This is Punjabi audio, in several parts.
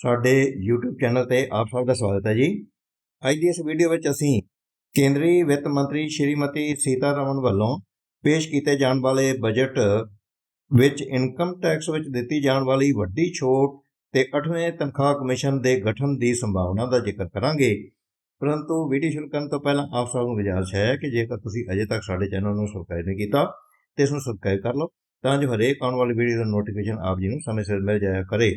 ਸਾਡੇ YouTube ਚੈਨਲ ਤੇ ਆਪ ਸਭ ਦਾ ਸਵਾਗਤ ਹੈ ਜੀ। ਅੱਜ ਦੀ ਇਸ ਵੀਡੀਓ ਵਿੱਚ ਅਸੀਂ ਕੇਂਦਰੀ ਵਿੱਤ ਮੰਤਰੀ ਸ਼੍ਰੀਮਤੀ ਸੀਤਾਰਮਨ ਵੱਲੋਂ ਪੇਸ਼ ਕੀਤੇ ਜਾਣ ਵਾਲੇ ਬਜਟ ਵਿੱਚ ਇਨਕਮ ਟੈਕਸ ਵਿੱਚ ਦਿੱਤੀ ਜਾਣ ਵਾਲੀ ਵੱਡੀ ਛੋਟ ਤੇ 8ਵੇਂ ਤਨਖਾਹ ਕਮਿਸ਼ਨ ਦੇ ਗਠਨ ਦੀ ਸੰਭਾਵਨਾ ਦਾ ਜ਼ਿਕਰ ਕਰਾਂਗੇ। ਪਰੰਤੂ ਵੀਡੀਓ ਸ਼ੁਰੂ ਕਰਨ ਤੋਂ ਪਹਿਲਾਂ ਆਪ ਸਭ ਨੂੰ ਗੁਜ਼ਾਰਿਸ਼ ਹੈ ਕਿ ਜੇਕਰ ਤੁਸੀਂ ਅਜੇ ਤੱਕ ਸਾਡੇ ਚੈਨਲ ਨੂੰ ਸਬਸਕ੍ਰਾਈਬ ਨਹੀਂ ਕੀਤਾ ਤੇ ਇਸ ਨੂੰ ਸਬਸਕ੍ਰਾਈਬ ਕਰ ਲਓ ਤਾਂ ਜੋ ਹਰੇਕ ਆਉਣ ਵਾਲੀ ਵੀਡੀਓ ਦਾ ਨੋਟੀਫਿਕੇਸ਼ਨ ਆਪ ਜੀ ਨੂੰ ਸਮੇਂ ਸਿਰ ਮਿਲ ਜਾਇਆ ਕਰੇ।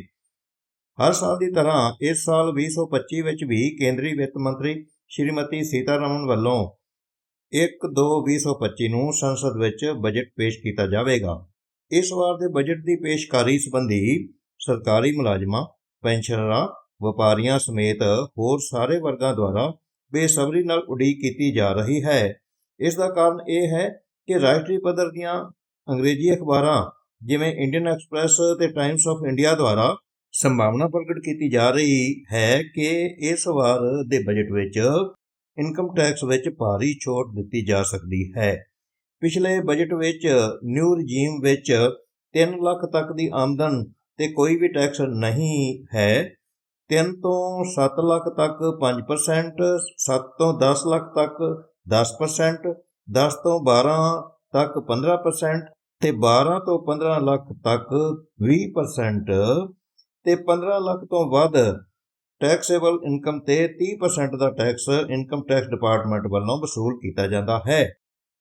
ਹਰ ਸਾਲ ਦੀ ਤਰ੍ਹਾਂ ਇਸ ਸਾਲ 2025 ਵਿੱਚ ਵੀ ਕੇਂਦਰੀ ਵਿੱਤ ਮੰਤਰੀ ਸ਼੍ਰੀਮਤੀ ਸੀਤਾਰਮਨ ਵੱਲੋਂ 1/2/2025 ਨੂੰ ਸੰਸਦ ਵਿੱਚ ਬਜਟ ਪੇਸ਼ ਕੀਤਾ ਜਾਵੇਗਾ। ਇਸ ਵਾਰ ਦੇ ਬਜਟ ਦੀ ਪੇਸ਼ਕਾਰੀ ਸੰਬੰਧੀ ਸਰਕਾਰੀ ਮੁਲਾਜ਼ਮਾਂ, ਪੈਨਸ਼ਨਰਾਂ, ਵਪਾਰੀਆਂ ਸਮੇਤ ਹੋਰ ਸਾਰੇ ਵਰਗਾਂ ਦੁਆਰਾ ਬੇਸਬਰੀ ਨਾਲ ਉਡੀਕ ਕੀਤੀ ਜਾ ਰਹੀ ਹੈ। ਇਸ ਦਾ ਕਾਰਨ ਇਹ ਹੈ ਕਿ ਰਾਸ਼ਟਰੀ ਪੱਧਰ ਦੀਆਂ ਅੰਗਰੇਜ਼ੀ ਅਖਬਾਰਾਂ ਜਿਵੇਂ ਇੰਡੀਅਨ ਐਕਸਪ੍ਰੈਸ ਤੇ ਟਾਈਮਸ ਆਫ ਇੰਡੀਆ ਦੁਆਰਾ ਸੰਭਾਵਨਾ ਪ੍ਰਗਟ ਕੀਤੀ ਜਾ ਰਹੀ ਹੈ ਕਿ ਇਸ ਵਾਰ ਦੇ ਬਜਟ ਵਿੱਚ ਇਨਕਮ ਟੈਕਸ ਵਿੱਚ ਭਾਰੀ ਛੋਟ ਦਿੱਤੀ ਜਾ ਸਕਦੀ ਹੈ। ਪਿਛਲੇ ਬਜਟ ਵਿੱਚ ਨਿਊ ਰਜੀਮ ਵਿੱਚ 3 ਲੱਖ ਤੱਕ ਦੀ ਆਮਦਨ ਤੇ ਕੋਈ ਵੀ ਟੈਕਸ ਨਹੀਂ ਹੈ। 3 ਤੋਂ 7 ਲੱਖ ਤੱਕ 5% 7 ਤੋਂ 10 ਲੱਖ ਤੱਕ 10% 10 ਤੋਂ 12 ਤੱਕ 15% ਤੇ 12 ਤੋਂ 15 ਲੱਖ ਤੱਕ 20% ਤੇ 15 ਲੱਖ ਤੋਂ ਵੱਧ ਟੈਕਸੇਬਲ ਇਨਕਮ ਤੇ 30% ਦਾ ਟੈਕਸ ਇਨਕਮ ਟੈਕਸ ਡਿਪਾਰਟਮੈਂਟ ਵੱਲੋਂ ਵਸੂਲ ਕੀਤਾ ਜਾਂਦਾ ਹੈ।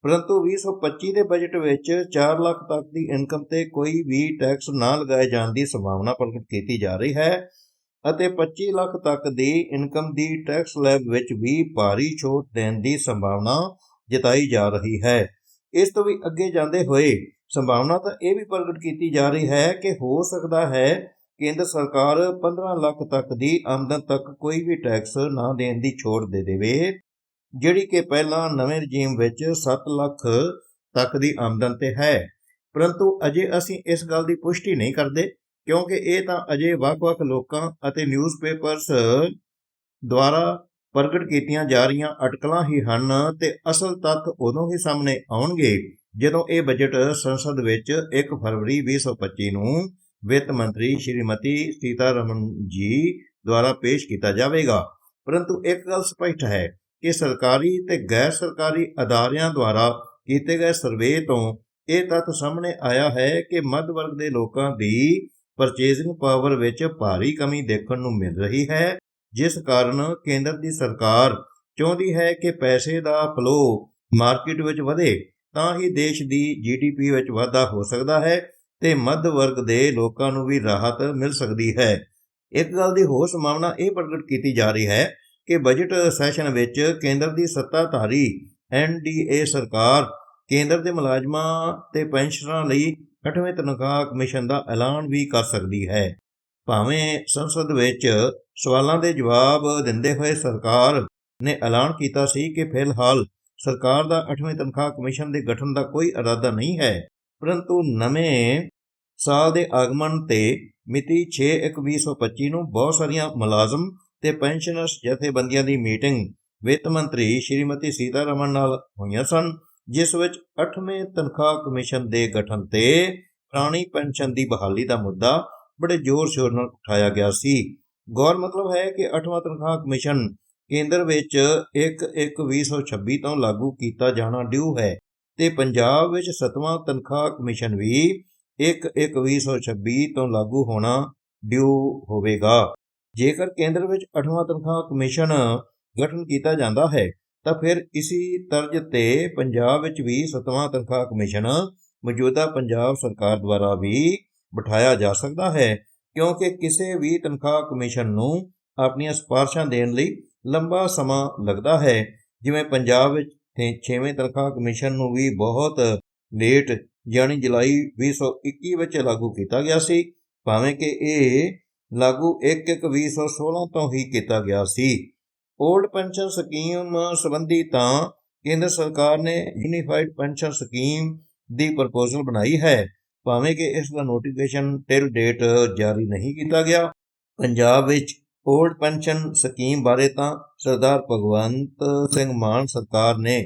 ਪਰੰਤੂ 2025 ਦੇ ਬਜਟ ਵਿੱਚ 4 ਲੱਖ ਤੱਕ ਦੀ ਇਨਕਮ ਤੇ ਕੋਈ ਵੀ ਟੈਕਸ ਨਾ ਲਗਾਏ ਜਾਣ ਦੀ ਸੰਭਾਵਨਾ ਪ੍ਰਗਟ ਕੀਤੀ ਜਾ ਰਹੀ ਹੈ ਅਤੇ 25 ਲੱਖ ਤੱਕ ਦੀ ਇਨਕਮ ਦੀ ਟੈਕਸ ਲੈਬ ਵਿੱਚ ਵੀ ਭਾਰੀ ਛੋਟ ਦੇਣ ਦੀ ਸੰਭਾਵਨਾ ਜਤਾਈ ਜਾ ਰਹੀ ਹੈ। ਇਸ ਤੋਂ ਵੀ ਅੱਗੇ ਜਾਂਦੇ ਹੋਏ ਸੰਭਾਵਨਾ ਤਾਂ ਇਹ ਵੀ ਪ੍ਰਗਟ ਕੀਤੀ ਜਾ ਰਹੀ ਹੈ ਕਿ ਹੋ ਸਕਦਾ ਹੈ ਕੇਂਦਰ ਸਰਕਾਰ 15 ਲੱਖ ਤੱਕ ਦੀ ਆਮਦਨ ਤੱਕ ਕੋਈ ਵੀ ਟੈਕਸ ਨਾ ਦੇਣ ਦੀ ਛੋਟ ਦੇ ਦੇਵੇ, ਜਿਹੜੀ ਕਿ ਪਹਿਲਾਂ ਨਵੇਂ ਰਜੀਮ ਵਿੱਚ 7 ਲੱਖ ਤੱਕ ਦੀ ਆਮਦਨ ਤੇ ਹੈ। ਪਰੰਤੂ ਅਜੇ ਅਸੀਂ ਇਸ ਗੱਲ ਦੀ ਪੁਸ਼ਟੀ ਨਹੀਂ ਕਰਦੇ, ਕਿਉਂਕਿ ਇਹ ਤਾਂ ਅਜੇ ਵੱਖ-ਵੱਖ ਲੋਕਾਂ ਅਤੇ ਨਿਊਜ਼ਪੇਪਰਸ ਦੁਆਰਾ ਪ੍ਰਗਟ ਕੀਤੀਆਂ ਜਾ ਰਹੀਆਂ ਅਟਕਲਾਂ ਹੀ ਹਨ ਤੇ ਅਸਲ ਤੱਥ ਉਦੋਂ ਹੀ ਸਾਹਮਣੇ ਆਉਣਗੇ ਜਦੋਂ ਇਹ ਬਜਟ ਸੰਸਦ ਵਿੱਚ 1 ਫਰਵਰੀ 2025 ਨੂੰ ਵਿੱਤ ਮੰਤਰੀ ਸ਼੍ਰੀਮਤੀ ਸੀਤਾਰਮਨ ਜੀ ਦੁਆਰਾ ਪੇਸ਼ ਕੀਤਾ ਜਾਵੇਗਾ। ਪਰੰਤੂ ਇੱਕ ਗੱਲ ਸਪਸ਼ਟ ਹੈ ਕਿ ਸਰਕਾਰੀ ਤੇ ਗੈਰ ਸਰਕਾਰੀ ਅਦਾਰਿਆਂ ਦੁਆਰਾ ਕੀਤੇ ਗਏ ਸਰਵੇ ਤੋਂ ਇਹ ਤੱਥ ਸਾਹਮਣੇ ਆਇਆ ਹੈ ਕਿ ਮੱਧ ਵਰਗ ਦੇ ਲੋਕਾਂ ਦੀ ਪਰਚੇਸਿੰਗ ਪਾਵਰ ਵਿੱਚ ਭਾਰੀ ਕਮੀ ਦੇਖਣ ਨੂੰ ਮਿਲ ਰਹੀ ਹੈ, ਜਿਸ ਕਾਰਨ ਕੇਂਦਰ ਦੀ ਸਰਕਾਰ ਚਾਹੁੰਦੀ ਹੈ ਕਿ ਪੈਸੇ ਦਾ ਫਲੋ ਮਾਰਕੀਟ ਵਿੱਚ ਵਧੇ, ਤਾਂ ਹੀ ਦੇਸ਼ ਦੀ ਜੀਡੀਪੀ ਵਿੱਚ ਵਾਧਾ ਹੋ ਸਕਦਾ ਹੈ ਤੇ ਮੱਧ ਵਰਗ ਦੇ ਲੋਕਾਂ ਨੂੰ ਵੀ ਰਾਹਤ ਮਿਲ ਸਕਦੀ ਹੈ। ਇੱਕ ਗੱਲ ਦੀ ਹੋਰ ਸੰਭਾਵਨਾ ਇਹ ਪ੍ਰਗਟ ਕੀਤੀ ਜਾ ਰਹੀ ਹੈ ਕਿ ਬਜਟ ਸੈਸ਼ਨ ਵਿੱਚ ਕੇਂਦਰ ਦੀ ਸੱਤਾਧਾਰੀ ਐਨਡੀਏ ਸਰਕਾਰ ਕੇਂਦਰ ਦੇ ਮੁਲਾਜ਼ਮਾਂ ਤੇ ਪੈਨਸ਼ਨਰਾਂ ਲਈ 8ਵੇਂ ਤਨਖਾਹ ਕਮਿਸ਼ਨ ਦਾ ਐਲਾਨ ਵੀ ਕਰ ਸਕਦੀ ਹੈ। ਭਾਵੇਂ ਸੰਸਦ ਵਿੱਚ ਸਵਾਲਾਂ ਦੇ ਜਵਾਬ ਦਿੰਦੇ ਹੋਏ ਸਰਕਾਰ ਨੇ ਐਲਾਨ ਕੀਤਾ ਸੀ ਕਿ ਫਿਲਹਾਲ ਸਰਕਾਰ ਦਾ 8ਵੇਂ ਤਨਖਾਹ ਕਮਿਸ਼ਨ ਦੇ ਗਠਨ ਦਾ ਕੋਈ ਇਰਾਦਾ ਨਹੀਂ ਹੈ, ਪਰੰਤੂ ਨਵੇਂ ਸਾਲ ਦੇ ਆਗਮਨ ਤੇ ਮਿਤੀ 6/1/2025 ਨੂੰ ਬਹੁਤ ਸਾਰੀਆਂ ਮੁਲਾਜ਼ਮ ਤੇ ਪੈਨਸ਼ਨਰਸ ਜਥੇਬੰਦੀਆਂ ਦੀ ਮੀਟਿੰਗ ਵਿੱਤ ਮੰਤਰੀ ਸ਼੍ਰੀਮਤੀ ਸੀਤਾਰਮਨ ਨਾਲ ਹੋਈਆਂ ਸਨ, ਜਿਸ ਵਿੱਚ 8ਵੇਂ ਤਨਖਾਹ ਕਮਿਸ਼ਨ ਦੇ ਗਠਨ ਤੇ ਪੁਰਾਣੀ ਪੈਨਸ਼ਨ ਦੀ ਬਹਾਲੀ ਦਾ ਮੁੱਦਾ ਬੜੇ ਜ਼ੋਰ-ਸ਼ੋਰ ਨਾਲ ਉਠਾਇਆ ਗਿਆ ਸੀ। ਗੌਰ ਮਤਲਬ ਹੈ ਕਿ 8ਵਾਂ ਤਨਖਾਹ ਕਮਿਸ਼ਨ ਕੇਂਦਰ ਵਿੱਚ 1/1/2026 ਤੋਂ ਲਾਗੂ ਕੀਤਾ ਜਾਣਾ ਡਿਊ ਹੈ ਤੇ ਪੰਜਾਬ ਵਿੱਚ 7ਵਾਂ ਤਨਖਾਹ ਕਮਿਸ਼ਨ ਵੀ 1/1/2026 ਤੋਂ ਲਾਗੂ ਹੋਣਾ ਡਿਊ ਹੋਵੇਗਾ। ਜੇਕਰ ਕੇਂਦਰ ਵਿੱਚ 8ਵਾਂ ਤਨਖਾਹ ਕਮਿਸ਼ਨ ਗਠਨ ਕੀਤਾ ਜਾਂਦਾ ਹੈ, ਤਾਂ ਫਿਰ ਇਸੇ ਤਰਜ ਤੇ ਪੰਜਾਬ ਵਿੱਚ ਵੀ 7ਵਾਂ ਤਨਖਾਹ ਕਮਿਸ਼ਨ ਮੌਜੂਦਾ ਪੰਜਾਬ ਸਰਕਾਰ ਦੁਆਰਾ ਵੀ ਬਿਠਾਇਆ ਜਾ ਸਕਦਾ ਹੈ, ਕਿਉਂਕਿ ਕਿਸੇ ਵੀ ਤਨਖਾਹ ਕਮਿਸ਼ਨ ਨੂੰ ਆਪਣੀਆਂ ਸਿਫਾਰਸ਼ਾਂ ਦੇਣ ਲਈ ਲੰਬਾ ਸਮਾਂ ਲੱਗਦਾ ਹੈ। ਜਿਵੇਂ ਪੰਜਾਬ ਵਿੱਚ 6ਵੇਂ ਤਨਖਾਹ ਕਮਿਸ਼ਨ ਨੂੰ ਵੀ ਬਹੁਤ ਲੇਟ ਯਾਨੀ ਜੁਲਾਈ 2021 ਵਿੱਚ ਲਾਗੂ ਕੀਤਾ ਗਿਆ ਸੀ, ਭਾਵੇਂ ਕਿ ਇਹ ਲਾਗੂ 1/1/2016 ਤੋਂ ਹੀ ਕੀਤਾ ਗਿਆ ਸੀ। 올ਡ ਪੈਨਸ਼ਨ ਸਕੀਮ ਸੰਬੰਧੀ ਤਾਂ ਕੇਂਦਰ ਸਰਕਾਰ ਨੇ ਯੂਨੀਫਾਈਡ ਪੈਨਸ਼ਨ ਸਕੀਮ ਦੀ ਪ੍ਰਪੋਜ਼ਲ ਬਣਾਈ ਹੈ। ਭਾਵੇਂ ਕਿ ਇਸ ਦਾ ਨੋਟੀਫਿਕੇਸ਼ਨ ਟਿਲ ਡੇਟ ਜਾਰੀ ਨਹੀਂ ਕੀਤਾ ਗਿਆ। ਪੰਜਾਬ ਵਿੱਚ 올ਡ ਪੈਨਸ਼ਨ ਸਕੀਮ ਬਾਰੇ ਤਾਂ ਸਰਦਾਰ ਭਗਵੰਤ ਸਿੰਘ ਮਾਨ ਸਰਕਾਰ ਨੇ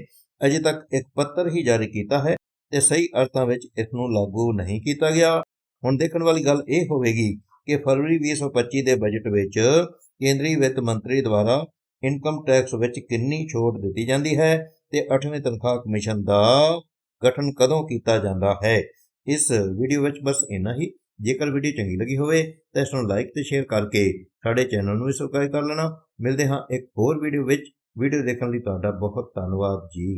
ਅਜੇ ਤੱਕ ਇੱਕ ਪੱਤਰ ਹੀ ਜਾਰੀ ਕੀਤਾ ਹੈ। ਤੇ ਸਹੀ ਅਰਥਾਂ ਵਿੱਚ ਇਸ ਨੂੰ ਲਾਗੂ ਨਹੀਂ ਕੀਤਾ ਗਿਆ। ਹੁਣ ਦੇਖਣ ਵਾਲੀ ਗੱਲ ਇਹ ਹੋਵੇਗੀ ਕਿ ਫਰਵਰੀ 2025 ਦੇ ਬਜਟ ਵਿੱਚ ਕੇਂਦਰੀ ਵਿੱਤ ਮੰਤਰੀ ਦੁਆਰਾ ਇਨਕਮ ਟੈਕਸ ਵਿੱਚ ਕਿੰਨੀ ਛੋਟ ਦਿੱਤੀ ਜਾਂਦੀ ਹੈ ਤੇ 8ਵੇਂ ਤਨਖਾਹ ਕਮਿਸ਼ਨ ਦਾ ਗਠਨ ਕਦੋਂ ਕੀਤਾ ਜਾਂਦਾ ਹੈ। ਇਸ ਵੀਡੀਓ ਵਿੱਚ ਬਸ ਇੰਨਾ ਹੀ। ਜੇਕਰ ਵੀਡੀਓ ਚੰਗੀ ਲੱਗੀ ਹੋਵੇ ਤਾਂ ਇਸ ਨੂੰ ਲਾਈਕ ਤੇ ਸ਼ੇਅਰ ਕਰਕੇ ਸਾਡੇ ਚੈਨਲ ਨੂੰ ਵੀ ਸਬਸਕ੍ਰਾਈਬ ਕਰ ਲੈਣਾ। ਮਿਲਦੇ ਹਾਂ ਇੱਕ ਹੋਰ ਵੀਡੀਓ ਵਿੱਚ। ਵੀਡੀਓ ਦੇਖਣ ਲਈ ਤੁਹਾਡਾ ਬਹੁਤ ਧੰਨਵਾਦ ਜੀ।